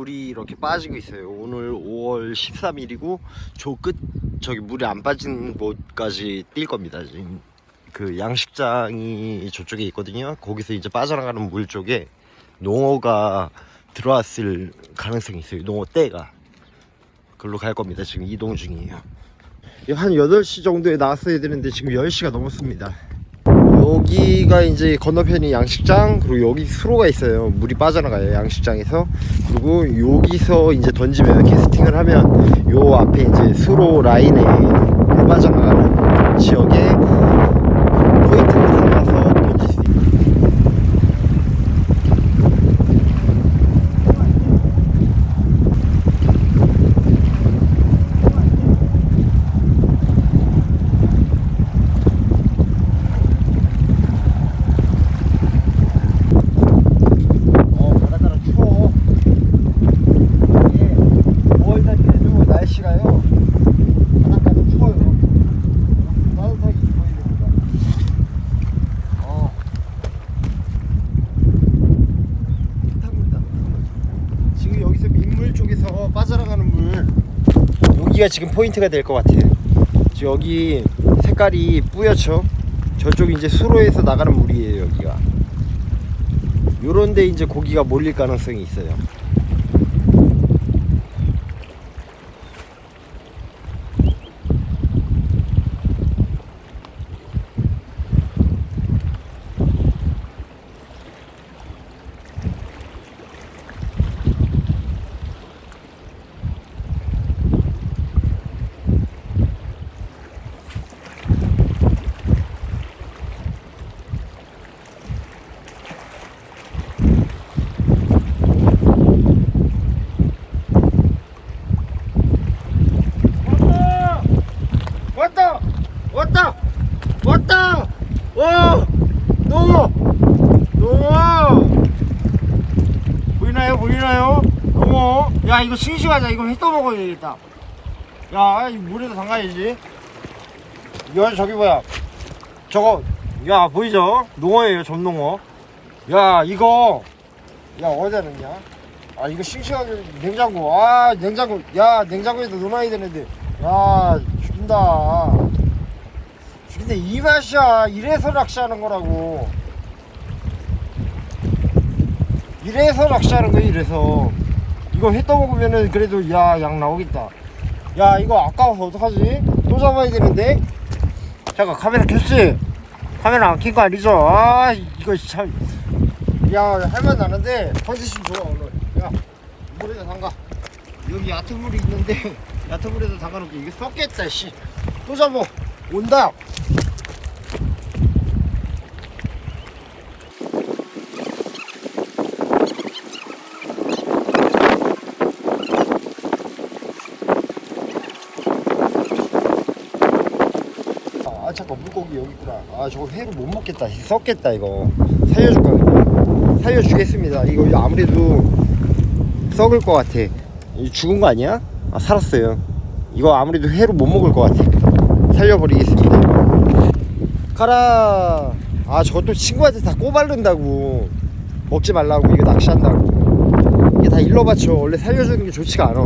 물이 이렇게 빠지고 있어요. 오늘 5월 13일이고 저 끝 저기 물이 안 빠진 곳까지 뛸 겁니다. 지금 그 양식장이 저쪽에 있거든요. 거기서 이제 빠져나가는 물 쪽에 농어가 들어왔을 가능성이 있어요. 농어 떼가. 그걸로 갈 겁니다. 지금 이동 중이에요. 한 8시 정도에 나왔어야 되는데 지금 10시가 넘었습니다. 여기가 이제 건너편이 양식장 그리고 여기 수로가 있어요. 물이 빠져나가요 양식장에서. 그리고 여기서 이제 던지면 캐스팅을 하면 요 앞에 이제 수로 라인에 물 빠져나가는 지역에 포인트를 삼아서 던질 수 있어요 어 바닷가라 추워 이게 5월달이라도 날씨가요 바닷가도 추워요 따뜻하게 입어야 됩니다 어 탁탁합니다 지금 여기서 민물 쪽에서 빠져나가는 물 여기가 지금 포인트가 될 것 같아요. 여기 색깔이 뿌옇죠? 저쪽이 이제 수로에서 나가는 물이에요 여기가. 요런데 이제 고기가 몰릴 가능성이 있어요. 왔다! 왔다! 왔다! 와! 농어! 농어! 보이나요? 농어! 야 이거 싱싱하자 이거 회 떠 먹어야 되겠다. 야 이 물에다 담가야지. 이거 저기 뭐야. 저거 야 보이죠? 농어예요 점농어. 야 이거. 야 어디다 넣냐? 아 이거 싱싱하게 냉장고. 아 냉장고. 야 냉장고에다 넣어놔야 되는데. 야 죽인다. 근데 이 맛이야. 이래서 낚시하는 거라고 이래서 낚시하는 거야 이래서 이거 회 떠먹으면은 그래도 야 양 나오겠다 야 이거 아까워서 어떡하지 또 잡아야 되는데 잠깐 카메라 켰지 카메라 안 킨 거 아니죠 아 이거 참 야, 할만 나는데 컨디션 좋아 오늘. 야, 물에다 담가. 여기 얕은 물이 있는데 얕은 물에다 담가놓고 이게 썩겠다 씨. 또 잡어. 온다. 아 잠깐 물고기 여기 있구나. 아 저거 회로 못 먹겠다. 썩겠다 이거. 살려줄까 그냥 살려주겠습니다. 이거 아무래도 썩을 것 같아. 죽은 거 아니야? 아 살았어요. 이거 아무래도 회로 못 먹을 것 같아. 살려버리겠습니다. 가라! 아 저것도 친구한테 다 꼬바른다고. 먹지 말라고. 이거 낚시한다고. 이게 다 일러 바쳐 원래 살려주는 게 좋지가 않아